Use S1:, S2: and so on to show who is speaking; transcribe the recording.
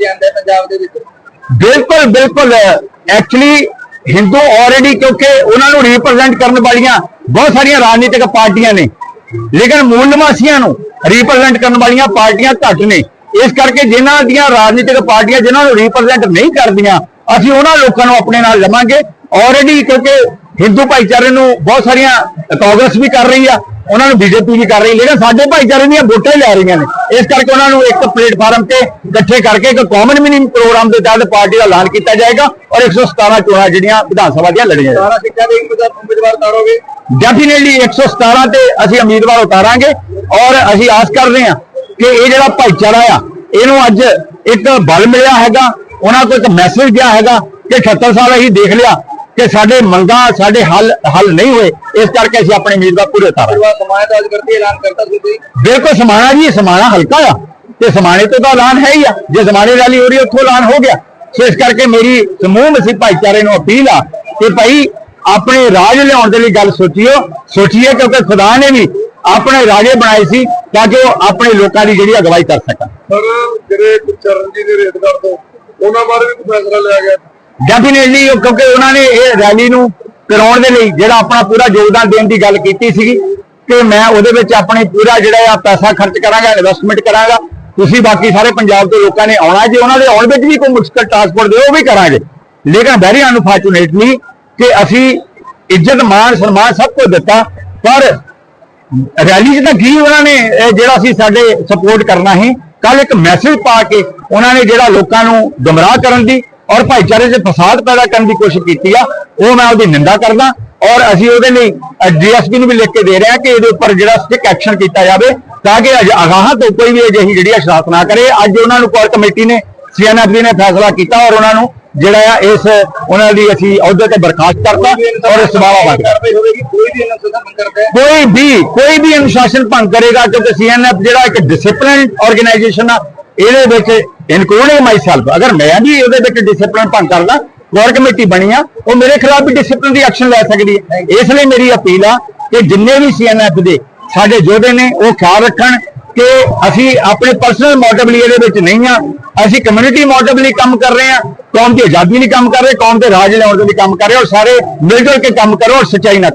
S1: ਜਾਂਦਾ ਹੈ ਪੰਜਾਬ ਦੇ ਵਿੱਚ।
S2: ਬਿਲਕੁਲ ਬਿਲਕੁਲ। ਐਕਚੁਅਲੀ ਹਿੰਦੂ ਆਲਰੇਡੀ ਕਿਉਂਕਿ ਉਹਨਾਂ ਨੂੰ ਰਿਪਰੈਜ਼ੈਂਟ ਕਰਨ ਵਾਲੀਆਂ ਬਹੁਤ ਸਾਰੀਆਂ ਰਾਜਨੀਤਿਕ ਪਾਰਟੀਆਂ ਨੇ। ਲੇਕਿਨ ਮੂਲ ਨਿਵਾਸੀਆਂ ਨੂੰ ਰਿਪਰੈਜ਼ੈਂਟ ਕਰਨ ਵਾਲੀਆਂ ਪਾਰਟੀਆਂ ਘੱਟ ਨੇ। ਇਸ ਕਰਕੇ ਜਿਨ੍ਹਾਂ ਦੀਆਂ ਰਾਜਨੀਤਿਕ ਪਾਰਟੀਆਂ ਜਿਨ੍ਹਾਂ ਨੂੰ ਰਿਪਰੈਜ਼ੈਂਟ ਨਹੀਂ ਕਰਦੀਆਂ, ਅਸੀਂ ਉਹਨਾਂ ਲੋਕਾਂ ਨੂੰ ਆਪਣੇ ਨਾਲ ਲਵਾਂਗੇ। ਆਲਰੇਡੀ ਕਿਉਂਕਿ ਹਿੰਦੂ ਭਾਈਚਾਰੇ ਨੂੰ ਬਹੁਤ ਸਾਰੀਆਂ ਕਾਂਗਰਸ ਵੀ ਕਰ ਰਹੀ ਆ। ਉਹਨਾਂ ਨੂੰ ਬੀਜੇਪੀ ਵੀ ਕਰ ਰਹੀ ਲੇਕਿਨ ਸਾਡੇ ਭਾਈਚਾਰੇ ਦੀਆਂ ਵੋਟਾਂ ਹੀ ਲੈ ਰਹੀਆਂ ਨੇ। ਇਸ ਕਰਕੇ ਉਹਨਾਂ ਨੂੰ ਇੱਕ ਪਲੇਟਫਾਰਮ ਤੇ ਇਕੱਠੇ ਕਰਕੇ ਇੱਕ ਕਾਮਨ ਮਿਨੀਮਮ ਪ੍ਰੋਗਰਾਮ ਦੇ ਤਹਿਤ ਪਾਰਟੀ ਦਾ ਐਲਾਨ ਕੀਤਾ ਜਾਏਗਾ ਔਰ 117 ਚੋਣਾਂ ਜਿਹੜੀਆਂ ਵਿਧਾਨ ਸਭਾ ਦੀਆਂ ਲੜੀਆਂ ਜਾਣਗੀਆਂ।
S1: ਸਾਰਾ ਸਿੱਖਿਆ ਦੇ ਉਮੀਦਵਾਰ ਉਮੀਦਵਾਰ ਤਾਰੋਗੇ?
S2: ਡੈਫੀਨਿਟਲੀ 117 ਤੇ ਅਸੀਂ ਉਮੀਦਵਾਰ ਉਤਾਰਾਂਗੇ ਔਰ ਅਸੀਂ ਆਸ ਕਰਦੇ ਹਾਂ ਕਿ ਇਹ ਜਿਹੜਾ ਭਾਈਚਾਰਾ ਆ ਇਹਨੂੰ ਅੱਜ ਇੱਕ ਬਲ ਮਿਲਿਆ ਹੈਗਾ ਉਹਨਾਂ ਕੋਲ ਇੱਕ ਮੈਸੇਜ ਗਿਆ ਹੈਗਾ ਕਿ 78 ਸਾਲ ਅਸੀਂ ਦੇਖ ਲਿਆ ਕਿ ਸਾਡੇ ਮੰਗਾਂ ਸਾਡੇ ਹੱਲ ਹੱਲ ਨਹੀਂ ਹੋਏ ਇਸ ਕਰਕੇ ਅਸੀਂ ਆਪਣੇ ਉਮੀਦਵਾਰ ਪੂਰੇ ਉਤਾਰਾਂਗੇ
S1: ਦਾ ਅੱਜ ਕਰਤੀ ਐਲਾਨ ਕਰਤਾ ਸੀ ਤੁਸੀਂ?
S2: ਬਿਲਕੁਲ ਸਮਾਣਾ ਜੀ ਸਮਾਣਾ ਹਲਕਾ ਆ। ਤੇ ਸਮਾਣੇ ਤੋਂ ਤਾਂ ਐਲਾਨ ਹੈ ਹੀ ਆ। ਜੇ ਸਮਾਣੇ ਰੈਲੀ ਹੋ ਰਹੀ ਹੈ, ਉੱਥੋਂ ਐਲਾਨ ਹੋ ਗਿਆ। ਸੋ ਇਸ ਕਰਕੇ ਮੇਰੀ ਸਮੂਹ ਮਸੀਹ ਭਾਈਚਾਰੇ ਨੂੰ ਅਪੀਲ ਆ ਕਿ ਭਾਈ ਆਪਣੇ ਰਾਜ ਲਿਆਉਣ ਦੇ ਲਈ ਗੱਲ ਸੋਚਿਓ। ਸੋਚੀਏ ਕਿਉਂਕਿ ਖੁਦਾ ਨੇ ਵੀ ਆਪਣੇ ਰਾਜੇ ਬਣਾਏ ਸੀ ਤਾਂ ਕਿ ਉਹ ਆਪਣੇ ਲੋਕਾਂ ਦੀ ਜਿਹੜੀ ਅਗਵਾਈ ਕਰ ਸਕਣ।
S3: ਸਰ ਜਿਹੜੇ ਚਰਨਜੀਤ ਦੇ ਰੇਡਗਰ ਤੋਂ ਉਹਨਾਂ ਬਾਰੇ ਵੀ ਕੋਈ ਫੈਸਲਾ ਲਿਆ ਗਿਆ?
S2: ਡੈਫੀਨਿਟਲੀ ਕਿਉਂਕਿ ਉਹਨਾਂ ਨੇ ਇਹ ਰੈਲੀ ਨੂੰ ਕਰਾਉਣ ਦੇ ਲਈ ਜਿਹੜਾ ਆਪਣਾ ਪੂਰਾ ਯੋਗਦਾਨ ਦੇਣ ਦੀ ਗੱਲ ਕੀਤੀ ਸੀਗੀ ਕਿ ਮੈਂ ਉਹਦੇ ਵਿੱਚ ਆਪਣੇ ਪੂਰਾ ਜਿਹੜਾ ਆ ਪੈਸਾ ਖਰਚ ਕਰਾਂਗਾ ਇਨਵੈਸਟਮੈਂਟ ਕਰਾਂਗਾ। ਤੁਸੀਂ ਬਾਕੀ ਸਾਰੇ ਪੰਜਾਬ ਦੇ ਲੋਕਾਂ ਨੇ ਆਉਣਾ, ਜੇ ਉਹਨਾਂ ਦੇ ਆਉਣ ਵਿੱਚ ਵੀ ਕੋਈ ਮੁਸ਼ਕਲ ਟਰਾਂਸਪੋਰਟ ਦੇ, ਉਹ ਵੀ ਕਰਾਂਗੇ। ਲੇਕਿਨ ਵੈਰੀ ਅਨਫੋਰਚੂਨੇਟਲੀ ਕਿ ਅਸੀਂ ਇੱਜ਼ਤ, ਮਾਣ, ਸਨਮਾਨ ਸਭ ਕੁਝ ਦਿੱਤਾ, ਪਰ ਰੈਲੀ 'ਚ ਤਾਂ ਕੀ ਉਹਨਾਂ ਨੇ ਜਿਹੜਾ ਸੀ ਸਾਡੇ ਸਪੋਰਟ ਕਰਨਾ ਸੀ ਕੱਲ ਇੱਕ ਮੈਸੇਜ ਪਾ ਕੇ ਉਹਨਾਂ ਨੇ ਜਿਹੜਾ ਲੋਕਾਂ ਨੂੰ ਗੁੰਮਰਾਹ ਕਰਨ ਦੀ ਔਰ ਭਾਈਚਾਰੇ 'ਚ ਫਸਾਦ ਪੈਦਾ ਕਰਨ ਦੀ ਕੋਸ਼ਿਸ਼ ਕੀਤੀ ਆ, ਉਹ ਮੈਂ ਉਹਦੀ ਨਿੰਦਾ ਕਰਦਾ ਔਰ ਅਸੀਂ ਉਹਦੇ ਲਈ ਡੀਐਸਪੀ ਨੂੰ ਵੀ ਲਿਖ ਕੇ ਦੇ ਰਹੇ ਹਾਂ ਕਿ ਇਹਦੇ ਉੱਪਰ ਜਿਹੜਾ ਸਟਿਕ ਐਕਸ਼ਨ ਕੀਤਾ ਜਾਵੇ ਤਾਂ ਕਿ ਅਗਾਹਾਂ ਤੋਂ ਕੋਈ ਵੀ ਅਜਿਹੀ ਜਿਹੜੀ ਆ ਨਾ ਕਰੇ। ਅੱਜ ਉਹਨਾਂ ਨੂੰ ਕੋਰ ਕਮੇਟੀ ਨੇ, ਸੀਐਨਐਫ ਨੇ ਫੈਸਲਾ ਕੀਤਾ ਔਰ ਉਹਨਾਂ ਨੂੰ ਜਿਹੜਾ ਆ ਇਸ, ਉਹਨਾਂ ਦੀ ਅਸੀਂ ਅਹੁਦੇ ਤੇ ਬਰਖਾਸਤ ਕਰਤਾ ਔਰ ਸਵਾਵਾ ਬੰਦ
S1: ਕੋਈ ਵੀ
S2: ਕੋਈ ਵੀ ਕੋਈ ਵੀ ਅਨੁਸ਼ਾਸਨ ਭੰਗ ਕਰੇਗਾ ਕਿਉਂਕਿ ਸੀਐਨਐਫ ਜਿਹੜਾ ਇੱਕ ਡਿਸਪਲਿਨ ਆਰਗੇਨਾਈਜੇਸ਼ਨ ਆ ਇਹਦੇ ਵਿੱਚ ਇਨਕਲੂਡਿੰਗ ਮਾਈ ਸੈਲਫ ਅਗਰ ਮੈਂ ਵੀ ਉਹਦੇ ਵਿੱਚ ਡਿਸਪਲਿਨ ਭੰਗ ਕਰਦਾ ਕੋਰ ਕਮੇਟੀ ਬਣੀ ਆ ਉਹ ਮੇਰੇ ਖਿਲਾਫ ਵੀ ਡਿਸਪਲਿਨ ਦੀ ਐਕਸ਼ਨ ਲੈ ਸਕਦੀ ਹੈ ਇਸ ਲਈ ਮੇਰੀ ਅਪੀਲ ਆ ਕਿ ਜਿੰਨੇ ਵੀ ਸੀਐਨਐਫ ਦੇ ਸਾਡੇ ਯੋਧੇ ਨੇ ਉਹ ਖਿਆਲ ਰੱਖਣ ਕਿ ਅਸੀਂ ਆਪਣੇ ਪਰਸਨਲ ਮੋਟਿਵ ਲਈ ਇਹਦੇ ਵਿੱਚ ਨਹੀਂ ਆ। ਅਸੀਂ ਕਮਿਊਨਿਟੀ ਮੋਟਿਵ ਲਈ ਕੰਮ ਕਰ ਰਹੇ ਆ ਕੌਮ ਦੀ ਆਜ਼ਾਦੀ ਲਈ ਕੰਮ ਕਰ ਰਹੇ ਕੌਮ ਦੇ ਰਾਜ ਲਿਆਉਣ ਦੇ ਲਈ ਕੰਮ ਕਰ ਰਹੇ ਔਰ ਸਾਰੇ ਮਿਲ ਜੁਲ ਕੇ ਕੰਮ ਕਰੋ ਔਰ ਸੱਚਾਈ ਨਾਲ